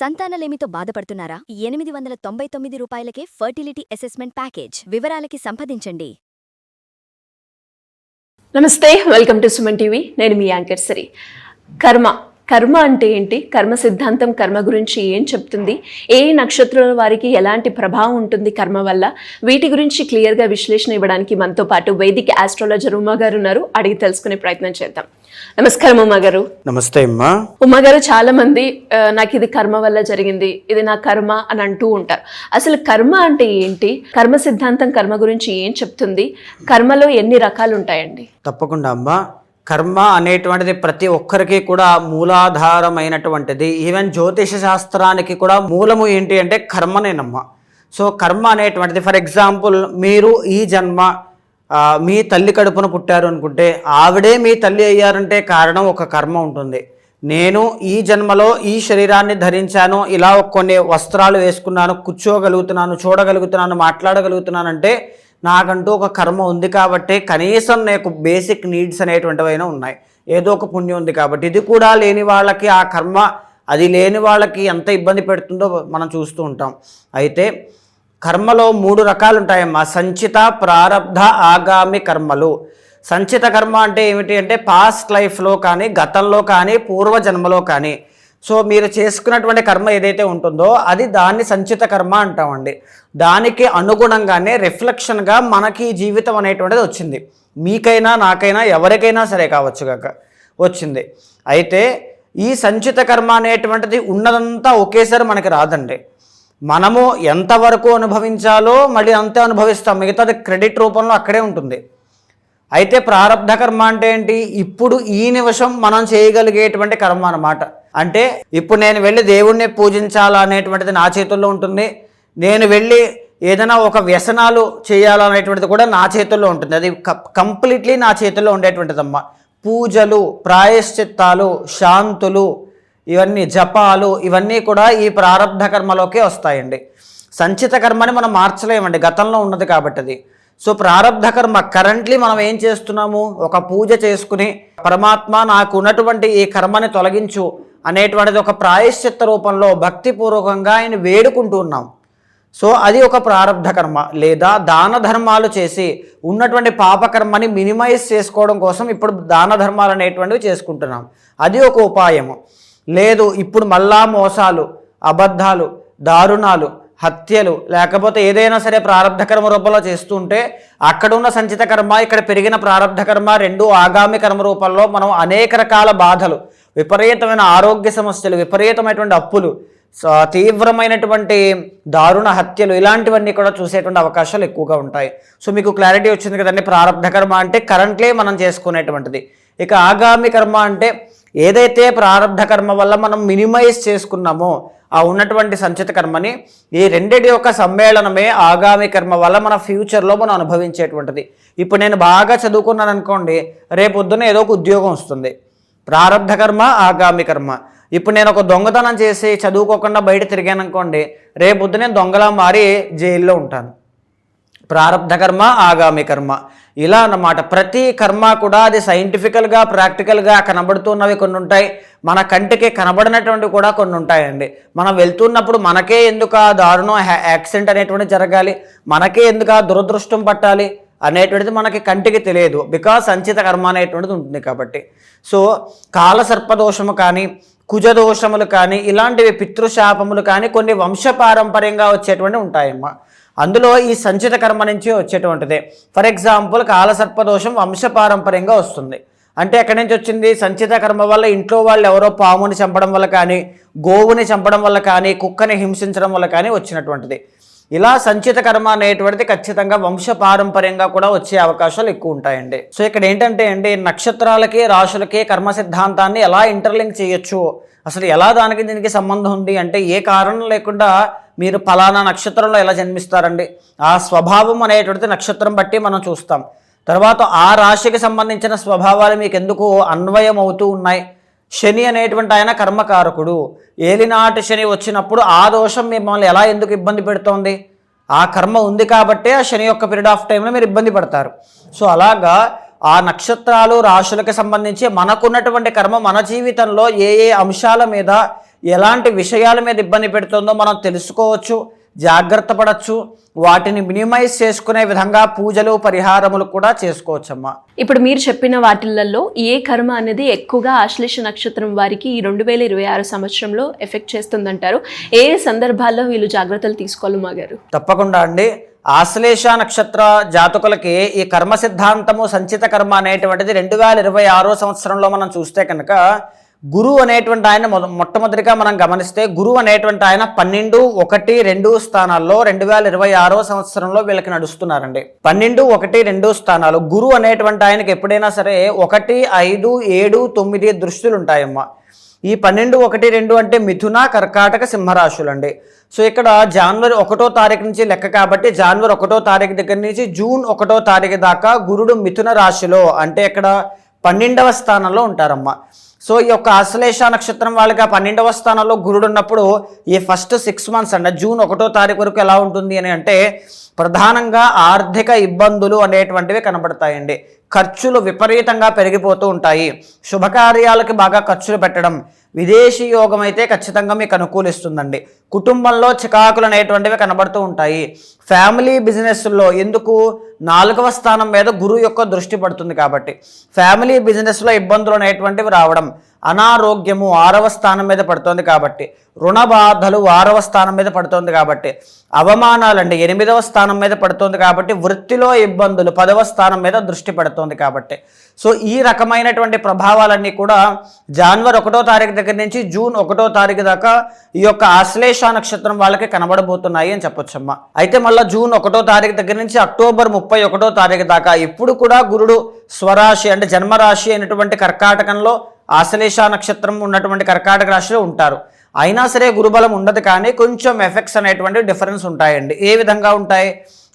సంతానలేమితో బాధపడుతున్నారా? ఎనిమిది వందల తొంభై తొమ్మిది రూపాయలకే ఫర్టిలిటీ అసెస్మెంట్ ప్యాకేజ్ వివరాలకి సంప్రదించండి. నమస్తే వెల్కమ్ టు సుమన్ టీవీ. నేను మీ యాంకర్ సరి. కర్మ కర్మ అంటే ఏంటి? కర్మ సిద్ధాంతం కర్మ గురించి ఏం చెప్తుంది? ఏ నక్షత్రాల వారికి ఎలాంటి ప్రభావం ఉంటుంది కర్మ వల్ల? వీటి గురించి క్లియర్గా విశ్లేషణ ఇవ్వడానికి మనతో పాటు వైదిక ఆస్ట్రాలజర్ ఉమా గారు ఉన్నారు. అడిగి తెలుసుకునే ప్రయత్నం చేద్దాం. నమస్కారం ఉమా గారు. నమస్తే అమ్మా. ఉమా గారు చాలా మంది నాకు ఇది కర్మ వల్ల జరిగింది ఇది నా కర్మ అని అంటూ ఉంటారు. అసలు కర్మ అంటే ఏంటి? కర్మ సిద్ధాంతం కర్మ గురించి ఏం చెప్తుంది? కర్మలో ఎన్ని రకాలు ఉంటాయండి? తప్పకుండా అమ్మా. కర్మ అనేటువంటిది ప్రతి ఒక్కరికి కూడా మూలాధారమైనటువంటిది. ఈవెన్ జ్యోతిష శాస్త్రానికి కూడా మూలము ఏంటి అంటే కర్మనేనమ్మా సో కర్మ అనేటువంటిది ఫర్ ఎగ్జాంపుల్ మీరు ఈ జన్మ మీ తల్లి కడుపున పుట్టారు అనుకుంటే ఆవిడే మీ తల్లి అయ్యారంటే కారణం ఒక కర్మ ఉంటుంది. నేను ఈ జన్మలో ఈ శరీరాన్ని ధరించాను ఇలా కొన్ని వస్త్రాలు వేసుకున్నాను కూర్చోగలుగుతున్నాను చూడగలుగుతున్నాను మాట్లాడగలుగుతున్నాను అంటే నాకంటూ ఒక కర్మ ఉంది కాబట్టి కనీసం నాకు బేసిక్ నీడ్స్ అనేటువంటివైనా ఉన్నాయి. ఏదో ఒక పుణ్యం ఉంది కాబట్టి ఇది కూడా లేని వాళ్ళకి ఆ కర్మ అది లేని వాళ్ళకి ఎంత ఇబ్బంది పెడుతుందో మనం చూస్తూ ఉంటాం. అయితే కర్మలో మూడు రకాలు ఉంటాయమ్మా సంచిత ప్రారబ్ధ ఆగామి కర్మలు. సంచిత కర్మ అంటే ఏమిటి అంటే పాస్ట్ లైఫ్లో కానీ గతంలో కానీ పూర్వజన్మలో కానీ. సో మీరు చేసుకున్నటువంటి కర్మ ఏదైతే ఉంటుందో అది దాన్ని సంచిత కర్మ అంటామండి. దానికి అనుగుణంగానే రిఫ్లెక్షన్గా మనకి జీవితం అనేటువంటిది వచ్చింది. మీకైనా నాకైనా ఎవరికైనా సరే కావచ్చు కాక వచ్చింది. అయితే ఈ సంచిత కర్మ అనేటువంటిది ఉన్నదంతా ఒకేసారి మనకి రాదండి. మనము ఎంతవరకు అనుభవించాలో మళ్ళీ అంతే అనుభవిస్తాం. మిగతాది క్రెడిట్ రూపంలో అక్కడే ఉంటుంది. అయితే ప్రారంధ కర్మ అంటే ఏంటి? ఇప్పుడు ఈ నిమిషం మనం చేయగలిగేటువంటి కర్మ అన్నమాట. అంటే ఇప్పుడు నేను వెళ్ళి దేవుణ్ణి పూజించాలా అనేటువంటిది నా చేతుల్లో ఉంటుంది. నేను వెళ్ళి ఏదైనా ఒక వ్యసనాలు చేయాలనేటువంటిది కూడా నా చేతుల్లో ఉంటుంది. అది కంప్లీట్లీ నా చేతుల్లో ఉండేటువంటిదమ్మా. పూజలు ప్రాయశ్చిత్తాలు శాంతులు ఇవన్నీ జపాలు ఇవన్నీ కూడా ఈ ప్రారంధ కర్మలోకే వస్తాయండి. సంచిత కర్మని మనం మార్చలేమండి. గతంలో ఉన్నది కాబట్టి అది సో ప్రారంధ కర్మ కరెంట్లీ మనం ఏం చేస్తున్నాము? ఒక పూజ చేసుకుని పరమాత్మ నాకు ఉన్నటువంటి ఈ కర్మని తొలగించు. అనేటువంటిది ఒక ప్రాయశ్చిత్త రూపంలో భక్తిపూర్వకంగా ఆయన వేడుకుంటూ ఉన్నాం. సో అది ఒక ప్రారంధ కర్మ లేదా దాన ధర్మాలు చేసి ఉన్నటువంటి పాపకర్మని మినిమైజ్ చేసుకోవడం కోసం ఇప్పుడు దాన ధర్మాలు అనేటువంటివి చేసుకుంటున్నాం. అది ఒక ఉపాయము. లేదు ఇప్పుడు మళ్ళా మోసాలు అబద్ధాలు దారుణాలు హత్యలు లేకపోతే ఏదైనా సరే ప్రారంధ కర్మ రూపంలో చేస్తుంటే అక్కడ ఉన్న సంచిత కర్మ ఇక్కడ పెరిగిన ప్రారంధ కర్మ రెండు ఆగామి కర్మ రూపంలో మనం అనేక రకాల బాధలు విపరీతమైన ఆరోగ్య సమస్యలు విపరీతమైనటువంటి అప్పులు సో తీవ్రమైనటువంటి దారుణ హత్యలు ఇలాంటివన్నీ కూడా చూసేటువంటి అవకాశాలు ఎక్కువగా ఉంటాయి. సో మీకు క్లారిటీ వచ్చింది కదండి ప్రారంభ కర్మ అంటే కరెంట్లీ మనం చేసుకునేటువంటిది. ఇక ఆగామి కర్మ అంటే ఏదైతే ప్రారంభ కర్మ వల్ల మనం మినిమైజ్ చేసుకున్నామో ఆ ఉన్నటువంటి సంచిత కర్మని ఈ రెండిటి యొక్క సమ్మేళనమే ఆగామి కర్మ వల్ల మన ఫ్యూచర్లో మనం అనుభవించేటువంటిది. ఇప్పుడు నేను బాగా చదువుకున్నాను అనుకోండి రేపొద్దున ఏదో ఒక ఉద్యోగం వస్తుంది. ప్రారంధ కర్మ ఆగామి కర్మ. ఇప్పుడు నేను ఒక దొంగతనం చేసి చదువుకోకుండా బయట తిరిగాను అనుకోండి రేపొద్దు నేను దొంగలా మారి జైల్లో ఉంటాను. ప్రారంధ కర్మ ఆగామి కర్మ. ఇలా అన్నమాట. ప్రతి కర్మ కూడా అది సైంటిఫికల్గా ప్రాక్టికల్గా కనబడుతున్నవి కొన్ని ఉంటాయి మన కంటికి కనబడినటువంటివి కూడా కొన్ని ఉంటాయండి మనం వెళ్తున్నప్పుడు మనకే ఎందుకు ఆ దారుణం యాక్సిడెంట్ అనేటువంటి జరగాలి? మనకే ఎందుకు ఆ దురదృష్టం పట్టాలి? అనేటువంటిది మనకి కంటికి తెలియదు. బికాస్ సంచిత కర్మ అనేటువంటిది ఉంటుంది కాబట్టి. సో కాలసర్పదోషము కానీ కుజదోషములు కానీ ఇలాంటివి పితృశాపములు కానీ కొన్ని వంశపారంపర్యంగా వచ్చేటువంటి ఉంటాయమ్మా. అందులో ఈ సంచిత కర్మ నుంచి వచ్చేటువంటిదే. ఫర్ ఎగ్జాంపుల్ కాలసర్పదోషం వంశపారంపర్యంగా వస్తుంది. అంటే ఎక్కడి నుంచి వచ్చింది? సంచిత కర్మ వల్ల ఇంట్లో వాళ్ళు ఎవరో పాముని చంపడం వల్ల కానీ గోవుని చంపడం వల్ల కానీ కుక్కని హింసించడం వల్ల కానీ వచ్చినటువంటిది. ఇలా సంచిత కర్మ అనేటువంటిది ఖచ్చితంగా వంశ పారంపర్యంగా కూడా వచ్చే అవకాశాలు ఎక్కువ ఉంటాయండి. సో ఇక్కడ ఏంటంటే అండి నక్షత్రాలకి రాశులకి కర్మ సిద్ధాంతాన్ని ఎలా ఇంటర్లింక్ చేయొచ్చు? అసలు ఎలా దానికి దీనికి సంబంధం ఉంది అంటే ఏ కారణం లేకుండా మీరు ఫలానా నక్షత్రంలో ఎలా జన్మిస్తారండి? ఆ స్వభావం అనేటువంటిది నక్షత్రం బట్టి మనం చూస్తాం. తర్వాత ఆ రాశికి సంబంధించిన స్వభావాలు మీకు ఎందుకు అన్వయం అవుతూ ఉన్నాయి? శని అనేటువంటి ఆయన కర్మకారకుడు. ఏలినాటి శని వచ్చినప్పుడు ఆ దోషం మిమ్మల్ని ఎలా ఎందుకు ఇబ్బంది పెడుతోంది? ఆ కర్మ ఉంది కాబట్టే ఆ శని యొక్క పీరియడ్ ఆఫ్ టైంలో మీరు ఇబ్బంది పడతారు. సో అలాగా ఆ నక్షత్రాలు రాశులకు సంబంధించి మనకున్నటువంటి కర్మ మన జీవితంలో ఏ ఏ అంశాల మీద ఎలాంటి విషయాల మీద ఇబ్బంది పెడుతుందో మనం తెలుసుకోవచ్చు. జాగ్రత్త పడచ్చు. వాటిని మినిమైజ్ చేసుకునే విధంగా పూజలు పరిహారములు కూడా చేసుకోవచ్చమ్మా. ఇప్పుడు మీరు చెప్పిన వాటిలలో ఏ కర్మ అనేది ఎక్కువగా ఆశ్లేష నక్షత్రం వారికి ఈ రెండు వేల ఇరవై ఆరు సంవత్సరంలో ఎఫెక్ట్ చేస్తుందంటారు? ఏ సందర్భాల్లో వీళ్ళు జాగ్రత్తలు తీసుకోవాలి మా గారు? తప్పకుండా అండి. ఆశ్లేష నక్షత్ర జాతకులకి ఈ కర్మ సిద్ధాంతము సంచిత కర్మ అనేటువంటిది రెండు వేల ఇరవై ఆరో సంవత్సరంలో మనం చూస్తే కనుక గురువు అనేటువంటి ఆయన మొట్టమొదటిగా మనం గమనిస్తే గురువు అనేటువంటి ఆయన పన్నెండు ఒకటి రెండు స్థానాల్లో రెండు వేల ఇరవై ఆరో సంవత్సరంలో వీళ్ళకి నడుస్తున్నారండి. పన్నెండు ఒకటి రెండు స్థానాలు. గురువు అనేటువంటి ఆయనకి ఎప్పుడైనా సరే ఒకటి ఐదు ఏడు తొమ్మిది దృష్టిలు ఉంటాయమ్మా. ఈ పన్నెండు ఒకటి రెండు అంటే మిథున కర్కాటక సింహరాశులు అండి సో ఇక్కడ జనవరి ఒకటో తారీఖు నుంచి లెక్క కాబట్టి జనవరి ఒకటో తారీఖు దగ్గర నుంచి జూన్ ఒకటో తారీఖు దాకా గురుడు మిథున రాశిలో అంటే ఇక్కడ పన్నెండవ స్థానంలో ఉంటారమ్మా. సో ఈ యొక్క అశ్లేష నక్షత్రం వాళ్ళకి ఆ పన్నెండవ స్థానంలో గురుడు ఉన్నప్పుడు ఈ ఫస్ట్ సిక్స్ మంత్స్ అండి జూన్ ఒకటో తారీఖు వరకు ఎలా ఉంటుంది అని అంటే ప్రధానంగా ఆర్థిక ఇబ్బందులు అనేటువంటివి కనబడతాయండి. ఖర్చులు విపరీతంగా పెరిగిపోతూ ఉంటాయి. శుభకార్యాలకి బాగా ఖర్చులు పెట్టడం విదేశీ యోగం అయితే ఖచ్చితంగా మీకు అనుకూలిస్తుందండి. కుటుంబంలో చికాకులు అనేటువంటివి కనబడుతూ ఉంటాయి. ఫ్యామిలీ బిజినెస్లో ఎందుకు నాలుగవ స్థానం మీద గురువు యొక్క దృష్టి పడుతుంది కాబట్టి. ఫ్యామిలీ బిజినెస్లో ఇబ్బందులు అనేటువంటివి రావడం అనారోగ్యము ఆరవ స్థానం మీద పడుతోంది కాబట్టి రుణ బాధలు ఆరవ స్థానం మీద పడుతోంది కాబట్టి అవమానాలు అవమానాలండి ఎనిమిదవ స్థానం మీద పడుతోంది కాబట్టి వృత్తిలో ఇబ్బందులు పదవ స్థానం మీద దృష్టి పడుతోంది కాబట్టి. సో ఈ రకమైనటువంటి ప్రభావాలన్నీ కూడా జనవరి ఒకటో తారీఖు దగ్గర నుంచి జూన్ ఒకటో తారీఖు దాకా ఈ యొక్క ఆశ్లేష నక్షత్రం వాళ్ళకి కనబడబోతున్నాయి అని చెప్పొచ్చమ్మా. అయితే మళ్ళీ జూన్ ఒకటో తారీఖు దగ్గర నుంచి అక్టోబర్ ముప్పై ఒకటో తారీఖు దాకా ఇప్పుడు కూడా గురుడు స్వరాశి అంటే జన్మరాశి అయినటువంటి కర్కాటకంలో ఆశ్లేష నక్షత్రం ఉన్నటువంటి కర్కాటక రాశిలో ఉంటారు. అయినా సరే గురుబలం ఉండదు కానీ కొంచెం ఎఫెక్ట్స్ అనేటువంటి డిఫరెన్స్ ఉంటాయండి. ఏ విధంగా ఉంటాయి?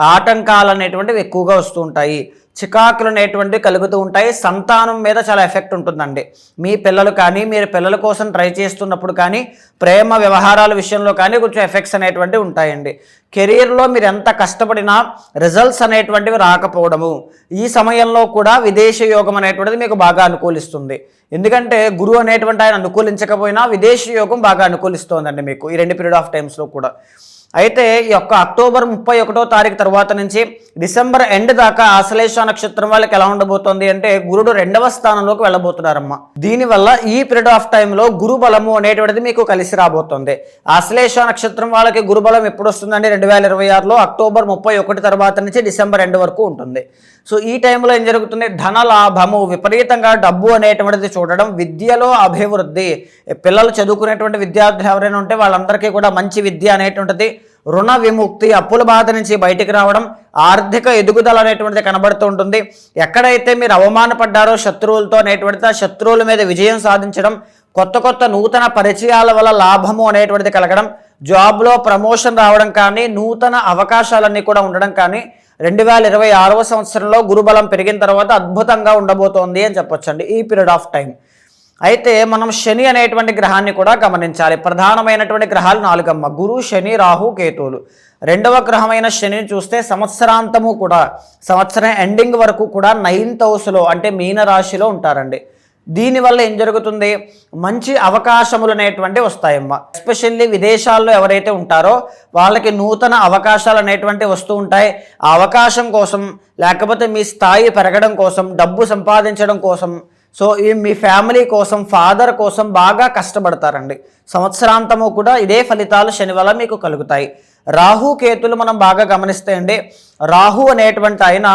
ఆటంకాలు అనేటువంటివి ఎక్కువగా వస్తూ ఉంటాయి. చికాకులు అనేటువంటివి కలుగుతూ ఉంటాయి. సంతానం మీద చాలా ఎఫెక్ట్ ఉంటుందండి. మీ పిల్లలు కానీ మీరు పిల్లల కోసం ట్రై చేస్తున్నప్పుడు కానీ ప్రేమ వ్యవహారాల విషయంలో కానీ కొంచెం ఎఫెక్ట్స్ అనేటువంటివి ఉంటాయండి. కెరీర్లో మీరు ఎంత కష్టపడినా రిజల్ట్స్ అనేటువంటివి రాకపోవడము. ఈ సమయంలో కూడా విదేశీ యోగం అనేటువంటిది మీకు బాగా అనుకూలిస్తుంది. ఎందుకంటే గురువు అనేటువంటి ఆయన అనుకూలించకపోయినా విదేశీ యోగం బాగా అనుకూలిస్తోందండి మీకు ఈ రెండు పీరియడ్ ఆఫ్ టైమ్స్లో కూడా. అయితే ఈ యొక్క అక్టోబర్ ముప్పై ఒకటో తారీఖు తర్వాత నుంచి డిసెంబర్ ఎండ్ దాకా ఆశ్లేష నక్షత్రం వాళ్ళకి ఎలా ఉండబోతోంది అంటే గురుడు రెండవ స్థానంలోకి వెళ్ళబోతున్నారమ్మ. దీనివల్ల ఈ పీరియడ్ ఆఫ్ టైంలో గురు బలము అనేటువంటిది మీకు కలిసి రాబోతుంది. ఆశ్లేష నక్షత్రం వాళ్ళకి గురు బలం ఎప్పుడు వస్తుందండి? రెండు వేల ఇరవై ఆరులో అక్టోబర్ ముప్పై ఒకటి తర్వాత నుంచి డిసెంబర్ ఎండ్ వరకు ఉంటుంది. సో ఈ టైంలో ఏం జరుగుతుంది? ధన లాభము విపరీతంగా డబ్బు అనేటువంటిది చూడడం విద్యలో అభివృద్ధి పిల్లలు చదువుకునేటువంటి విద్యార్థులు ఎవరైనా ఉంటే వాళ్ళందరికీ కూడా మంచి విద్య అనేటువంటిది రుణ విముక్తి అప్పుల బాధ నుంచి బయటికి రావడం ఆర్థిక ఎదుగుదల అనేటువంటిది కనబడుతూ ఉంటుంది. ఎక్కడైతే మీరు అవమానపడ్డారో శత్రువులతో అనేటువంటిది ఆ శత్రువుల మీద విజయం సాధించడం కొత్త కొత్త నూతన పరిచయాల వల్ల లాభము అనేటువంటిది కలగడం జాబ్లో ప్రమోషన్ రావడం కానీ నూతన అవకాశాలన్నీ కూడా ఉండడం కానీ రెండు వేల ఇరవై ఆరవ సంవత్సరంలో గురుబలం పెరిగిన తర్వాత అద్భుతంగా ఉండబోతోంది అని చెప్పొచ్చండి ఈ పీరియడ్ ఆఫ్ టైం అయితే మనం శని అనేటువంటి గ్రహాన్ని కూడా గమనించాలి. ప్రధానమైనటువంటి గ్రహాలు నాలుగమ్మ. గురు శని రాహు కేతువులు. రెండవ గ్రహమైన శనిని చూస్తే సంవత్సరాంతము కూడా సంవత్సరం ఎండింగ్ వరకు కూడా నైన్త్ హౌస్లో అంటే మీన రాశిలో ఉంటారండి దీనివల్ల ఏం జరుగుతుంది? మంచి అవకాశములు అనేటువంటి వస్తాయమ్మా. ఎస్పెషల్లీ విదేశాల్లో ఎవరైతే ఉంటారో వాళ్ళకి నూతన అవకాశాలు అనేటువంటి వస్తూ ఉంటాయి. ఆ అవకాశం కోసం లేకపోతే మీ స్థాయి పెరగడం కోసం డబ్బు సంపాదించడం కోసం సో ఈ మీ ఫ్యామిలీ కోసం ఫాదర్ కోసం బాగా కష్టపడతారండి. సంవత్సరాంతము కూడా ఇదే ఫలితాలు శని వల్ల మీకు కలుగుతాయి. రాహు కేతులు మనం బాగా గమనిస్తే అండి రాహు అనేటువంటి ఆయన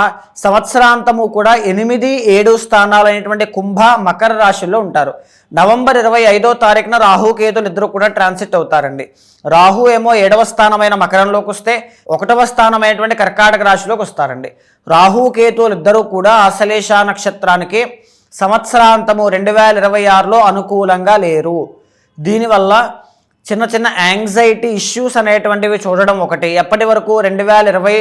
సంవత్సరాంతము కూడా ఎనిమిది ఏడు స్థానాలు అనేటువంటి కుంభ మకర రాశిలో ఉంటారు. నవంబర్ ఇరవై ఐదో తారీఖున రాహు కేతులు ఇద్దరు కూడా ట్రాన్సిట్ అవుతారండి. రాహు ఏమో ఏడవ స్థానమైన మకరంలోకి వస్తే ఒకటవ స్థానమైనటువంటి కర్కాటక రాశిలోకి వస్తారండి. రాహు కేతువులు ఇద్దరూ కూడా అసలేష నక్షత్రానికి సంవత్సరాంతము రెండు వేల ఇరవై ఆరులో అనుకూలంగా లేరు. దీనివల్ల చిన్న చిన్న యాంగ్జైటీ ఇష్యూస్ అనేటువంటివి చూడడం ఒకటి. ఎప్పటి వరకు రెండు వేల ఇరవై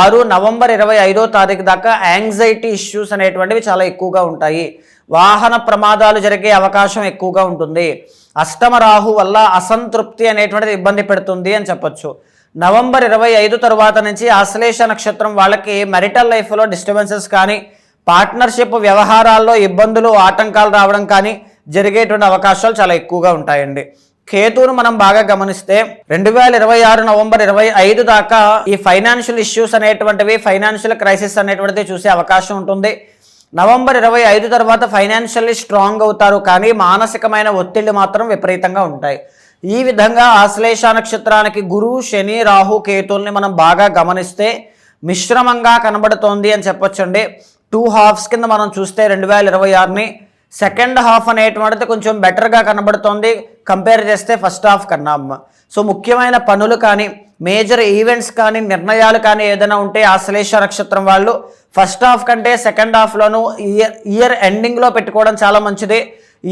ఆరు నవంబర్ ఇరవై ఐదో తారీఖు దాకా యాంగ్జైటీ ఇష్యూస్ అనేటువంటివి చాలా ఎక్కువగా ఉంటాయి. వాహన ప్రమాదాలు జరిగే అవకాశం ఎక్కువగా ఉంటుంది. అష్టమ రాహు వల్ల అసంతృప్తి అనేటువంటిది ఇబ్బంది పెడుతుంది అని చెప్పొచ్చు. నవంబర్ ఇరవై ఐదు తరువాత నుంచి ఆశ్లేష నక్షత్రం వాళ్ళకి మెరిటల్ లైఫ్లో డిస్టర్బెన్సెస్ కానీ పార్ట్నర్షిప్ వ్యవహారాల్లో ఇబ్బందులు ఆటంకాలు రావడం కానీ జరిగేటువంటి అవకాశాలు చాలా ఎక్కువగా ఉంటాయండి. కేతువును మనం బాగా గమనిస్తే రెండు వేల ఇరవై ఆరు నవంబర్ ఇరవై ఐదు దాకా ఈ ఫైనాన్షియల్ ఇష్యూస్ అనేటువంటివి ఫైనాన్షియల్ క్రైసిస్ అనేటువంటిది చూసే అవకాశం ఉంటుంది. నవంబర్ ఇరవై ఐదు తర్వాత ఫైనాన్షియల్లీ స్ట్రాంగ్ అవుతారు కానీ మానసికమైన ఒత్తిళ్ళు మాత్రం విపరీతంగా ఉంటాయి. ఈ విధంగా ఆశ్లేష నక్షత్రానికి గురు శని రాహు కేతుల్ని మనం బాగా గమనిస్తే మిశ్రమంగా కనబడుతోంది అని చెప్పొచ్చండి. టూ హాఫ్స్ కింద మనం చూస్తే రెండు వేల ఇరవై ఆరుని సెకండ్ హాఫ్ అనేటువంటిది కొంచెం బెటర్గా కనబడుతోంది. కంపేర్ చేస్తే ఫస్ట్ హాఫ్ కన్నా అమ్మ. సో ముఖ్యమైన పనులు కానీ మేజర్ ఈవెంట్స్ కానీ నిర్ణయాలు కానీ ఏదైనా ఉంటే ఆ శ్లేష నక్షత్రం వాళ్ళు ఫస్ట్ హాఫ్ కంటే సెకండ్ హాఫ్లోనూ ఇయర్ ఇయర్ ఎండింగ్లో పెట్టుకోవడం చాలా మంచిది.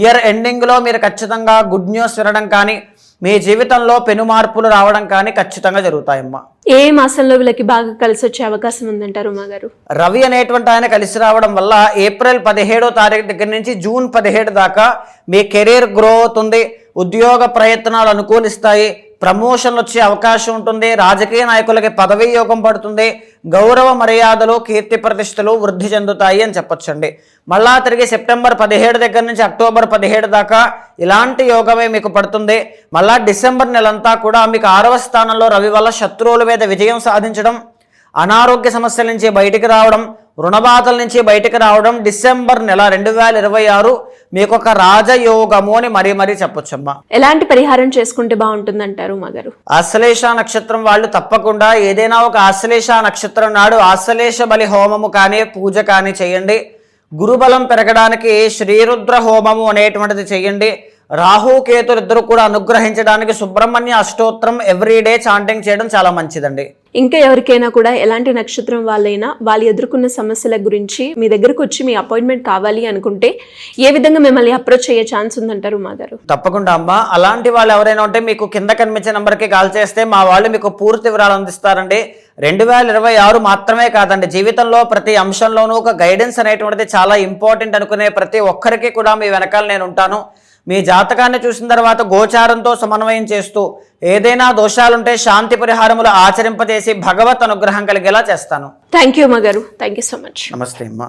ఇయర్ ఎండింగ్లో మీరు ఖచ్చితంగా గుడ్ న్యూస్ వినడం కానీ మీ జీవితంలో పెను మార్పులు రావడం కానీ ఖచ్చితంగా జరుగుతాయమ్మా. ఏ మాసంలో వీళ్ళకి బాగా కలిసి వచ్చే అవకాశం ఉందంటారు ఉమా గారు? రవి అనేటువంటి ఆయన కలిసి రావడం వల్ల ఏప్రిల్ పదిహేడో తారీఖు దగ్గర నుంచి జూన్ పదిహేడు దాకా మీ కెరీర్ గ్రో అవుతుంది ఉద్యోగ ప్రయత్నాలు అనుకూలిస్తాయి ప్రమోషన్లు వచ్చే అవకాశం ఉంటుంది. రాజకీయ నాయకులకి పదవీ యోగం పడుతుంది. గౌరవ మర్యాదలు కీర్తి ప్రతిష్టలు వృద్ధి చెందుతాయి అని చెప్పొచ్చండి. మళ్ళా తిరిగి సెప్టెంబర్ పదిహేడు దగ్గర నుంచి అక్టోబర్ పదిహేడు దాకా ఇలాంటి యోగమే మీకు పడుతుంది. మళ్ళా డిసెంబర్ నెలంతా కూడా మీకు ఆరవ స్థానంలో రవి వల్ల శత్రువుల మీద విజయం సాధించడం అనారోగ్య సమస్యల నుంచి బయటికి రావడం రుణబాధల నుంచి బయటికి రావడం డిసెంబర్ నెల రెండు వేల ఇరవై ఆరు మీకు ఒక రాజయోగము అని మరీ మరీ చెప్పొచ్చమ్మా. ఎలాంటి పరిహారం చేసుకుంటే బాగుంటుందంటారు ఉమా గారు? ఆశ్లేష నక్షత్రం వాళ్ళు తప్పకుండా ఏదైనా ఒక ఆశ్లేష నక్షత్రం నాడు ఆశ్లేష బలి హోమము కానీ పూజ కానీ చేయండి. గురుబలం పెరగడానికి శ్రీరుద్ర హోమము అనేటువంటిది చేయండి. రాహు కేతులు ఇద్దరు కూడా అనుగ్రహించడానికి సుబ్రహ్మణ్య అష్టోత్తరం ఎవ్రీడే చాంటింగ్ చేయడం చాలా మంచిదండి. ఇంకా ఎవరికైనా కూడా ఎలాంటి నక్షత్రం వాళ్ళైనా వాళ్ళు ఎదుర్కొన్న సమస్యల గురించి మీ దగ్గరకు వచ్చి మీ అపాయింట్మెంట్ కావాలి అనుకుంటే ఏ విధంగా మిమ్మల్ని అప్రోచ్ అయ్యే ఛాన్స్ ఉందంటారు మా గారు? తప్పకుండా అమ్మా. అలాంటి వాళ్ళు ఎవరైనా ఉంటే మీకు కింద కనిపించే నంబర్కి కాల్ చేస్తే మా వాళ్ళు మీకు పూర్తి వివరాలు అందిస్తారండి. రెండు వేల ఇరవై ఆరు మాత్రమే కాదండి. జీవితంలో ప్రతి అంశంలోనూ ఒక గైడెన్స్ అనేటువంటిది చాలా ఇంపార్టెంట్ అనుకునే ప్రతి ఒక్కరికి కూడా మీ వెనకాల నేను ఉంటాను. మీ జాతకాన్ని చూసిన తర్వాత గోచారంతో సమన్వయం చేస్తూ ఏదైనా దోషాలుంటే శాంతి పరిహారములు ఆచరింపజేసి భగవత్ అనుగ్రహం కలిగేలా చేస్తాను. థ్యాంక్ యూ ఉమా గారు. థ్యాంక్ యూ సో మచ్ నమస్తే అమ్మా.